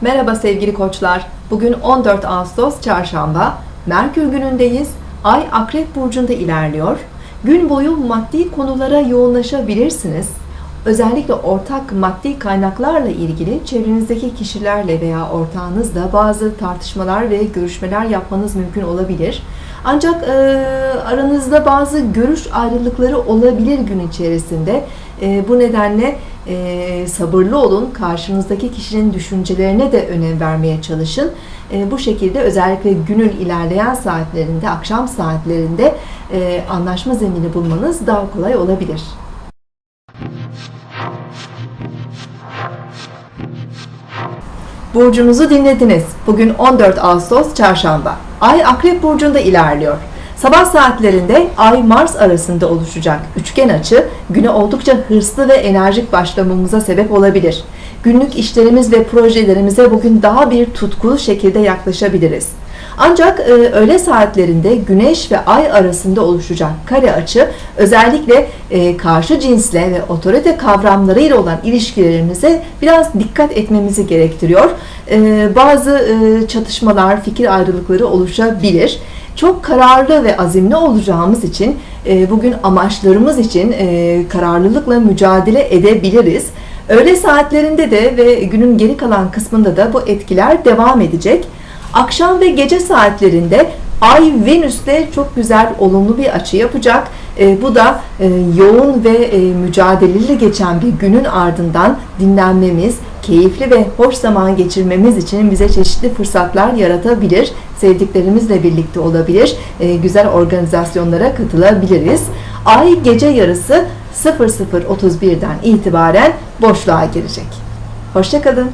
Merhaba sevgili koçlar. Bugün 14 Ağustos Çarşamba. Merkür günündeyiz. Ay Akrep Burcu'nda ilerliyor. Gün boyu maddi konulara yoğunlaşabilirsiniz. Özellikle ortak maddi kaynaklarla ilgili çevrenizdeki kişilerle veya ortağınızla bazı tartışmalar ve görüşmeler yapmanız mümkün olabilir. Ancak e, aranızda bazı görüş ayrılıkları olabilir gün içerisinde. E, bu nedenle e, sabırlı olun. Karşınızdaki kişinin düşüncelerine de önem vermeye çalışın. E, bu şekilde özellikle günün ilerleyen saatlerinde, akşam saatlerinde e, anlaşma zemini bulmanız daha kolay olabilir. Burcunuzu dinlediniz. Bugün 14 Ağustos Çarşamba. Ay Akrep Burcu'nda ilerliyor. Sabah saatlerinde Ay Mars arasında oluşacak üçgen açı güne oldukça hırslı ve enerjik başlamamıza sebep olabilir. Günlük işlerimiz ve projelerimize bugün daha bir tutkulu şekilde yaklaşabiliriz. Ancak e, öğle saatlerinde Güneş ve Ay arasında oluşacak kare açı özellikle e, karşı cinsle ve otorite kavramlarıyla olan ilişkilerimize biraz dikkat etmemizi gerektiriyor. E, bazı e, çatışmalar, fikir ayrılıkları oluşabilir. Çok kararlı ve azimli olacağımız için e, bugün amaçlarımız için e, kararlılıkla mücadele edebiliriz. Öğle saatlerinde de ve günün geri kalan kısmında da bu etkiler devam edecek. Akşam ve gece saatlerinde Ay Venüs'te çok güzel olumlu bir açı yapacak. E, bu da e, yoğun ve e, mücadeleli geçen bir günün ardından dinlenmemiz, keyifli ve hoş zaman geçirmemiz için bize çeşitli fırsatlar yaratabilir. Sevdiklerimizle birlikte olabilir. E, güzel organizasyonlara katılabiliriz. Ay gece yarısı 00.31'den itibaren boşluğa girecek. Hoşçakalın.